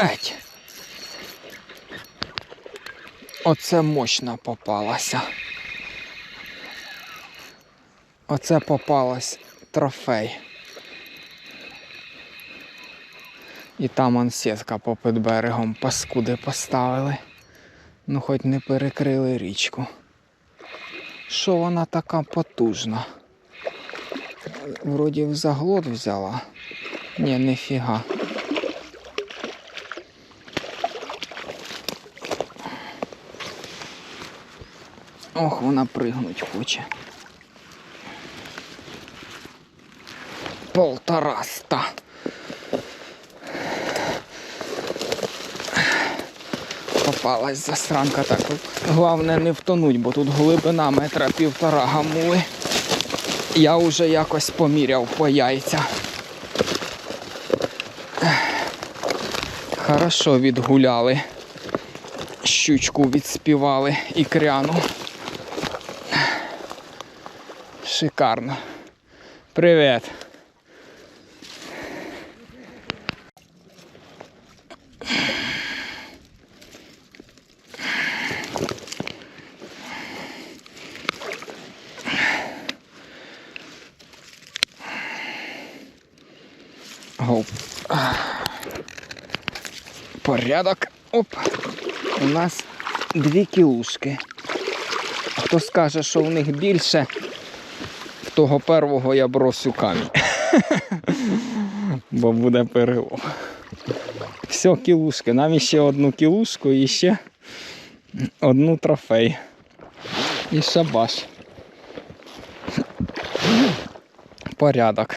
Еть. Оце мощно попалася. Оце попалась трофей. І там он сітка попід берегом паскуди поставили. Ну хоч не перекрили річку. Що вона така потужна? Вроді в заглот взяла. Ні, ніфіга. Ох, вона пригнуть хоче. Полтораста. Попалась засранка так. Головне не втонуть, бо тут глибина метра півтора гамули. Я вже якось поміряв по яйця. Хорошо відгуляли. Щучку відспівали і кряну. Шикарно. Привіт. Гоп. Порядок. Оп. У нас дві кілушки. Хто скаже, що в них більше, того первого я бросю камінь. Бо буде перелом. Все, кілушки. Нам ще одну кілушку і ще одну трофей. І шабаш. Порядок.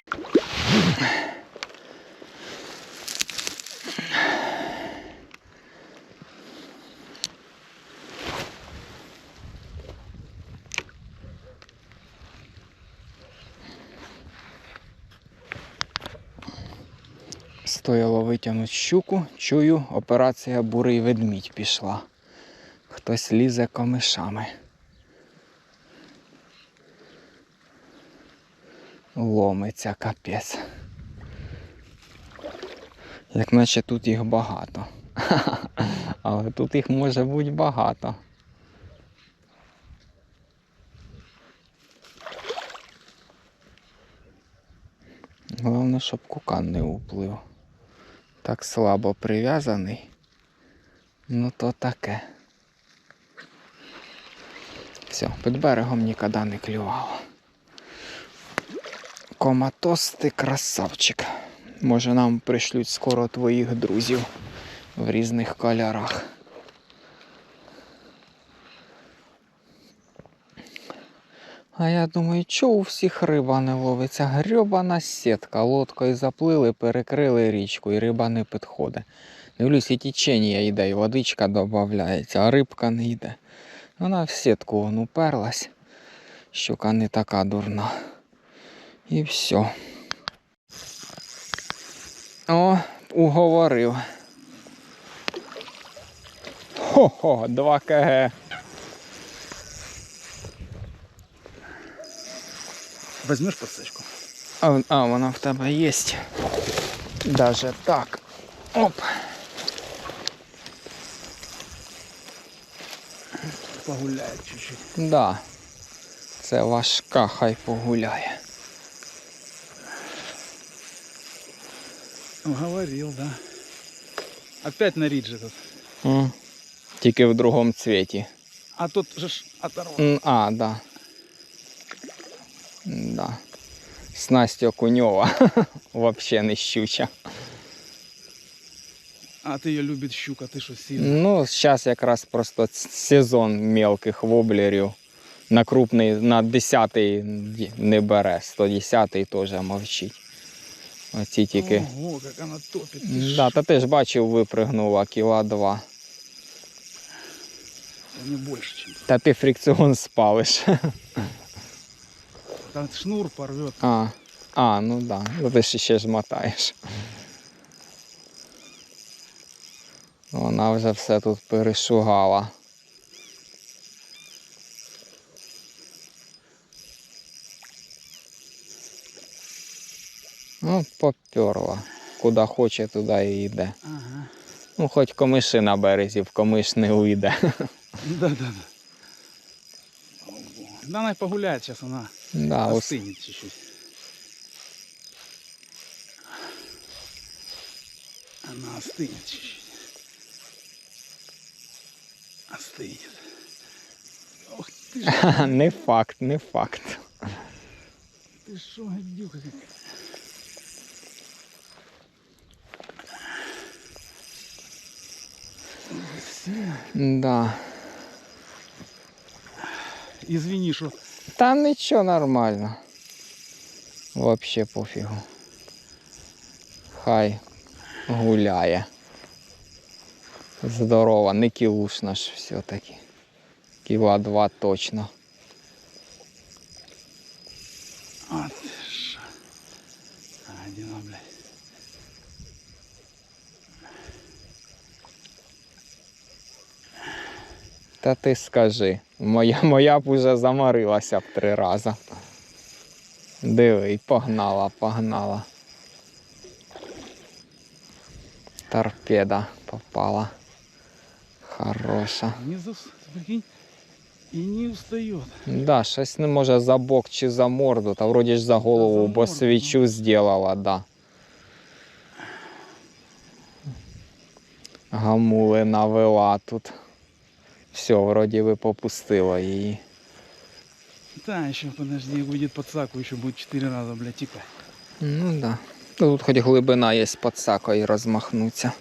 Витягнути щуку, чую, операція бурий ведмідь пішла. Хтось лізе комишами. Ломиться капець. Як наче тут їх багато. Але тут їх може бути багато. Головне, щоб кукан не уплив. Так слабо прив'язаний. Ну то таке. Все, під берегом ніколи не клювало. Коматос ти красавчик. Може нам пришлють скоро твоїх друзів в різних кольорах. А я думаю, чого у всіх риба не ловиться? Грьобана сітка, лодкою заплили, перекрили річку і риба не підходить. Дивлюсь, і течення йде, і водичка додається, а рибка не йде. Вона в сітку вон уперлась. Щука не така дурна. І все. О, уговорив. Хо-хо, 2 кг. Возьмешь подсечку? А, а, вона в тебе є. Даже так. Оп. Погуляет чуть-чуть. Да. Це важка, хай погуляє. Говорил, да. Опять на ридже тут. Тільки в другому цвіті. А тут же ж оторвал. М, А, да. М, Да. Снасть окуньова. Вообще не щуча. А ты ее любит щука, ты что, сильно? Ну, зараз якраз просто ц- сезон мелких воблерів. На крупний, на 10 не бере, 110 теж мовчить. Оці тільки. Ого, как она топит. ты Да, ж. та ти ж бачив, випригнула кіла два. Да не больше, чем. Та ти фрикціон спалиш. Там шнур порвет. А, а ну да. Ну ти ж ще ж мотаєш. Вона вже все тут перешугала. Ну, поперла. Куди хоче, туди і йде. Ага. Ну, хоч комиши на березі, в комиш не уйде. Да, да, да. Да, она погуляет сейчас, она Да, ос- остынет чуть-чуть. Она остынет чуть-чуть. Остынет. Ох ты ж, не факт, не факт. ты шо, гадюка какая. Сильно. Да. Извини, что та нічого нормально. Вообще пофігу. Хай гуляє. Здорова, не кілушна ж все-таки. Кіла два точно. А ты шо. А, блядь. Та ти скажи, моя, моя б уже заморилася б три рази. Диви, погнала, погнала. Торпеда попала. Хороша. И не устает. Да, щось не може за бок чи за морду, та вроді ж за голову, за бо морду, свічу зробила, да. Гамули навела тут. Все, вроді би попустила її. Да, еще подожди, будет подсаку, еще будет четыре раза, блядь, тикать. Ну да. Ну, Тут хоч глибина є під сакою розмахнуться.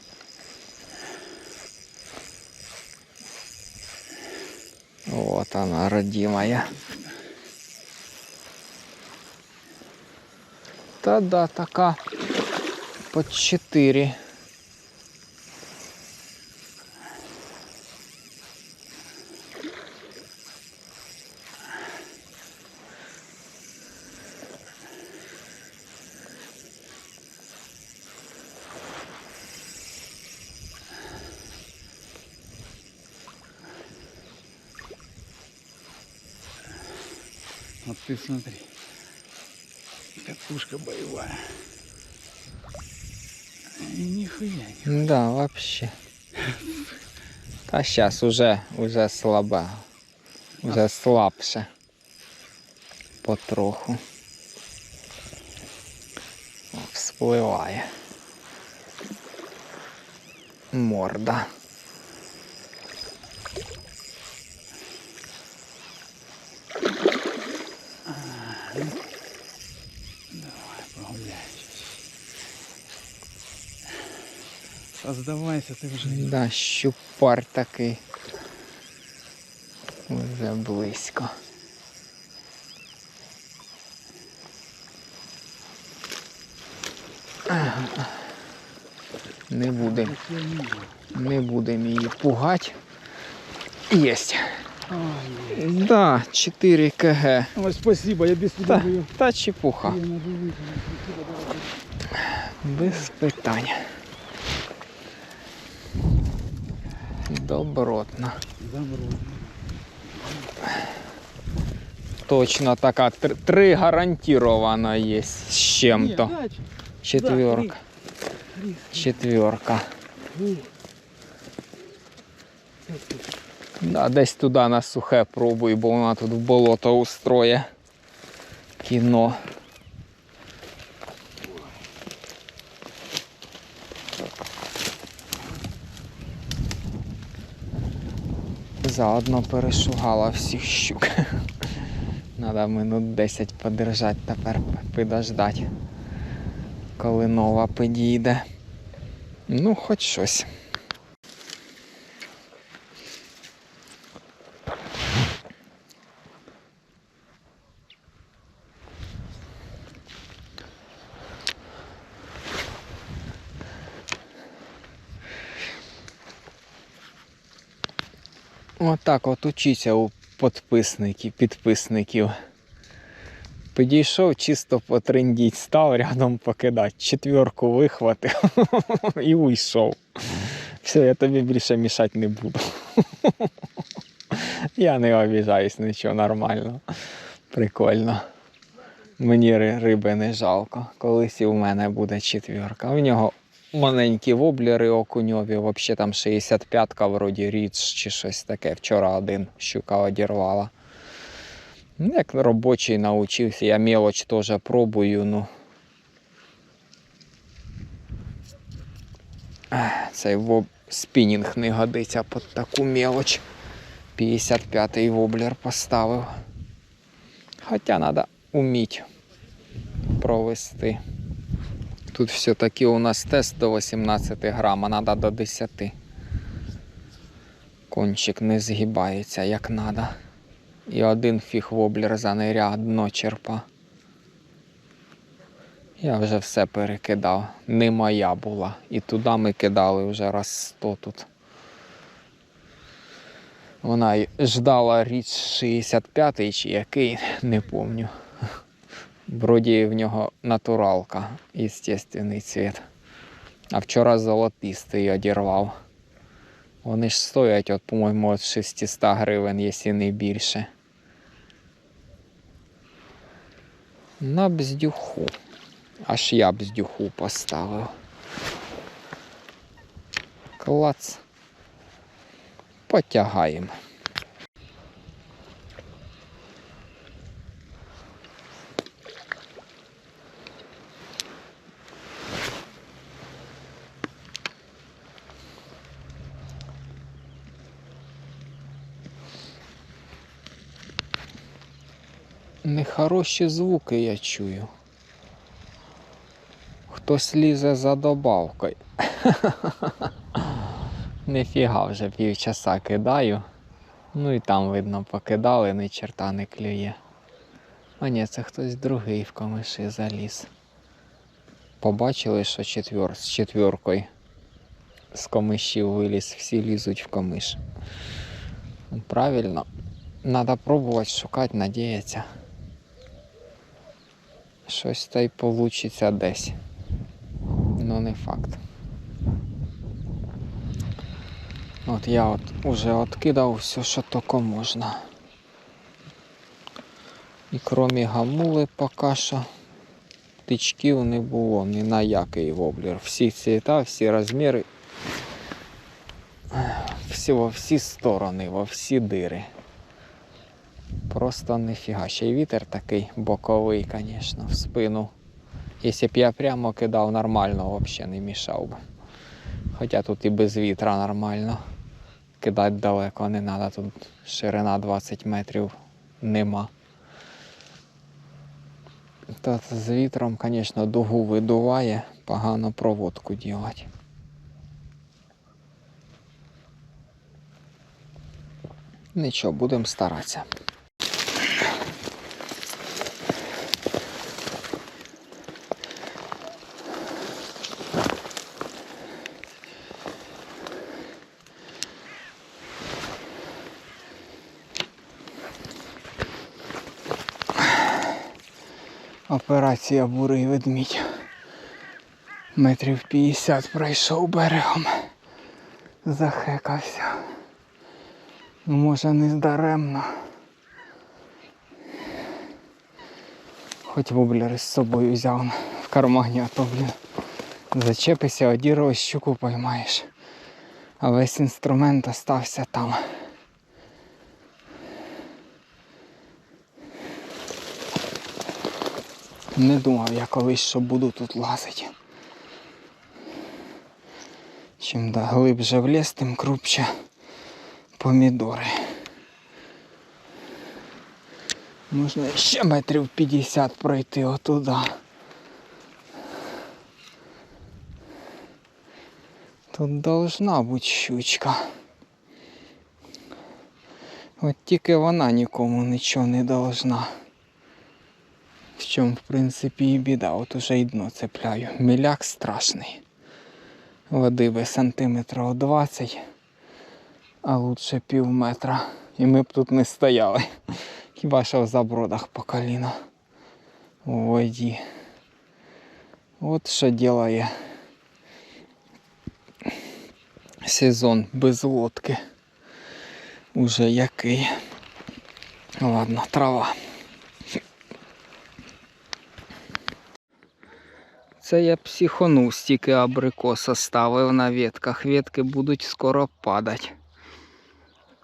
Вот она, родимая. Та да, така под 4. Ты смотри. Катушка боевая. И нихуя не. Да, вообще. Та сейчас уже, уже слабе. Уже слабше. Потроху. Вспливає. Морда. Создавайся, ты уже. Да, щупар такий. Уже близько. Ага. Не будемо. Не будемо її пугати. Єсть. Ай, Да, 4 кг. Ой, спасибо, я без тебя Та, бы та чепуха. её на живых. Спасибо, давай. Без питань. Добротно. Точно така. Тр- Три гарантіровано є з чим-то. Четверка. Четверка. Да, десь туди на сухе пробуй, бо вона тут в болото устроє. Кіно. Заодно перешугала всіх щук. Надо минут 10 подержати, тепер підождати, коли нова підійде. Ну, хоч щось. Отак от учіться у підписників, підписників. Підійшов, чисто потрендіть, став рядом покидати. Четверку вихватив і уйшов. Все, я тобі більше мішати не буду. Я не обіжаюсь, нічого нормально. Прикольно. Мені риби не жалко. Колись і в мене буде четверка. У нього маленькі воблери окуньові, взагалі там 65-ка вроді річ чи щось таке. Вчора один щука одірвала. Ну, як робочий навчився, я мелоч теж пробую, ну. Цей воб... спінінг не годиться під таку мелоч. 55-й воблер поставив. Хоча треба вміти провести. Тут все-таки у нас тест до 18 грам, а треба до 10. Кончик не згибається як треба. І один фіг воблер заниря дно черпа. Я вже все перекидав. Не моя була. І туди ми кидали вже раз 100 тут. Вона ждала річ 65-й чи який, не помню. Вроді в нього натуралка, естественний цвіт. А вчора золотистий одірвав. Вони ж стоять, от, по-моєму, від 600 гривень, якщо не більше. На бздюху. Аж я бздюху поставив. Клац. Потягаємо. Нехороші звуки я чую. Хтось лізе за добавкою. Нефіга вже півчаса кидаю. Ну і там, видно, покидали, ні черта не клює. А ні, це хтось другий в камиші заліз. Побачили, що четвер, з четверкою з камишів виліз, всі лізуть в камиш. Ну, Правильно, треба пробувати шукати, надіятися. Щось та й получиться десь. Ну не факт. От я от уже откидав все, що тільки можна. І крім гамули поки що тичків не було ні на який воблер. Всі цвіта, всі розміри. Всі во всі сторони, во всі дири. Просто ніфіга. Ще й вітер такий боковий, звісно, в спину. Якщо б я прямо кидав нормально, взагалі не мішав би. Хоча тут і без вітра нормально. Кидати далеко не треба, тут ширина 20 метрів нема. Та з вітром, звісно, дугу видуває, погано проводку робити. Нічого, будемо старатися. Операція бурий ведмідь. Метрів 50 пройшов берегом. Захекався. Ну, може, не здаремно. Хоч воблери з собою взяв в кармані, а то, блін, зачепися, одірвав, щуку поймаєш. А весь інструмент остався там. Не думав я колись, що буду тут лазити. Чим да глибше в ліс, тим крупче помідори. Можна ще метрів 50 пройти отуда. Тут должна бути щучка. От тільки вона нікому нічого не должна. В чому, в принципі, і біда. От уже й дно цепляю. Міляк страшний. Води би сантиметра 20, а лучше пів метра. І ми б тут не стояли. Хіба що в забродах по коліна. У воді. От що ділає сезон без лодки. Уже який. Ладно, трава. Це я психонув, стільки абрикоса ставив на ветках. Ветки будуть скоро падати.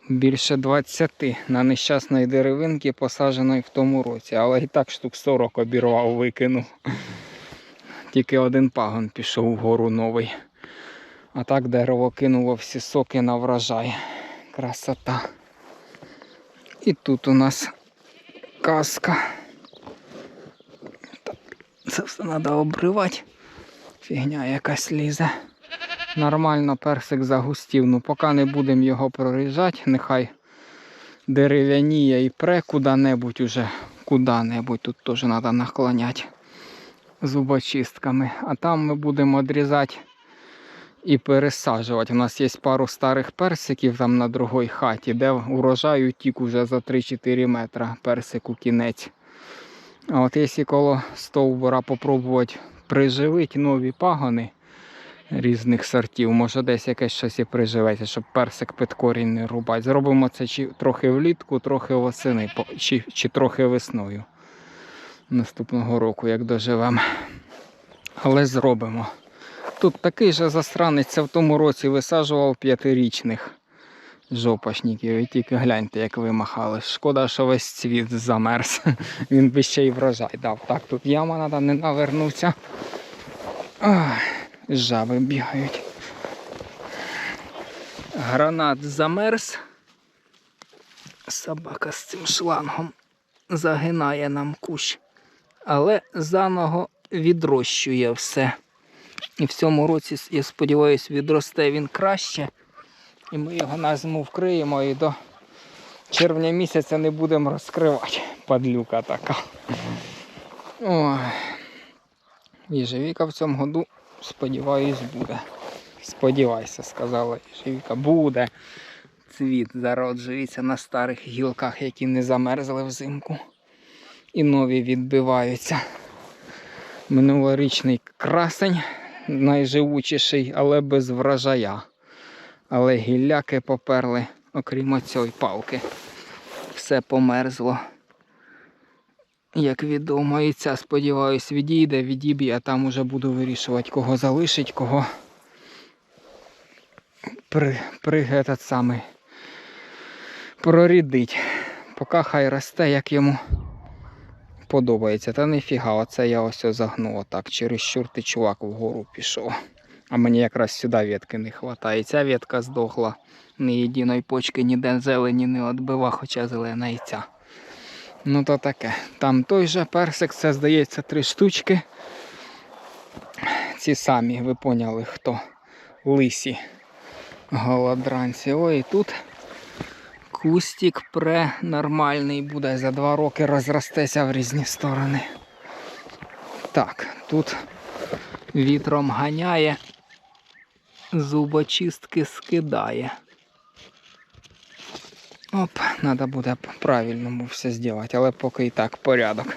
Більше 20 на нещасної деревинки, посадженої в тому році, але і так штук 40 обірвав, викинув. Тільки один пагон пішов вгору новий. А так дерево кинуло всі соки на врожай. Красота. І тут у нас казка. Це все треба обривати. Фігня якась лізе. Нормально персик загустів. Ну поки не будемо його проріжати, нехай дерев'яніє і пре куди-небудь уже. Куди-небудь тут теж треба наклоняти зубочистками. А там ми будемо відрізати і пересаджувати. У нас є пару старих персиків там на другій хаті, де урожай утік уже за 3-4 метра персику кінець. А от якщо коло стовбура попробувати приживити нові пагони різних сортів, може десь якесь щось і приживеться, щоб персик під корінь не рубати. Зробимо це чи трохи влітку, трохи восени, чи, чи трохи весною наступного року, як доживемо. Але зробимо. Тут такий же засранець в тому році висаджував п'ятирічних жопашників. І тільки гляньте, як вимахали. Шкода, що весь цвіт замерз. Він би ще й врожай дав. Так, тут яма треба не навернутися. Жаби бігають. Гранат замерз. Собака з цим шлангом загинає нам кущ. Але заново відрощує все. І в цьому році, я сподіваюся, відросте він краще. І ми його на зиму вкриємо і до червня місяця не будемо розкривати. Падлюка така. Ой. Їжевіка в цьому году, сподіваюсь, буде. Сподівайся, сказала Їжевіка, буде. Цвіт зароджується на старих гілках, які не замерзли взимку. І нові відбиваються. Минулорічний красень найживучіший, але без врожая. Але гілляки поперли, окрім цієї палки. Все померзло. Як відомо, і ця, сподіваюсь, відійде, відіб'є, а там уже буду вирішувати, кого залишить, кого при, при этот самий прорідить. Поки хай росте, як йому подобається. Та ніфіга, оце я ось загнув отак. Чересчур ти чувак вгору пішов. А мені якраз сюди ветки не вистачає. Ця ветка здохла. Ні єдиної почки ніде зелені не відбива, хоча зелена і ця. Ну то таке. Там той же персик, це здається три штучки. Ці самі, ви поняли хто. Лисі голодранці. Ой, і тут кустик пре нормальний буде. За два роки розростеться в різні сторони. Так, тут вітром ганяє, зубочистки скидає. Оп, треба буде по-правильному все зробити, але поки і так порядок.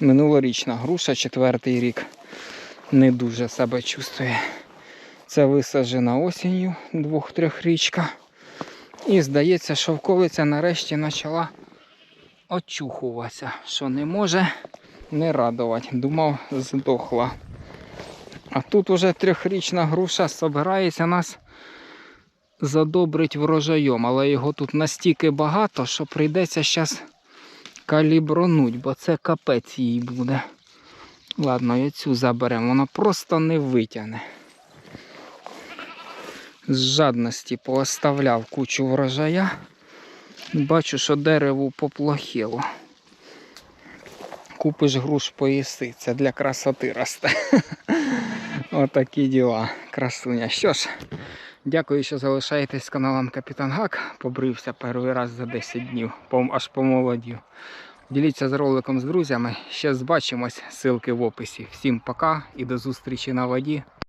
Минулорічна груша, четвертий рік, не дуже себе чувствує. Це висаджена осінню двох-трьохрічка. І здається, шовковиця нарешті почала очухуватися, що не може не радувати. Думав, здохла. А тут уже трьохрічна груша збирається нас задобрить врожаєм, але його тут настільки багато, що прийдеться зараз калібронуть, бо це капець їй буде. Ладно, і цю заберемо, вона просто не витягне. З жадності пооставляв кучу врожая. Бачу, що дереву поплохіло. Купиш груш поїси, це для красоти росте. Отакі діла, красуня. Що ж, дякую, що залишаєтесь з каналом Капітан Гак. Побрився перший раз за 10 днів, аж помолодів. Діліться з роликом з друзями. Ще збачимось, ссылки в описі. Всім пока і до зустрічі на воді.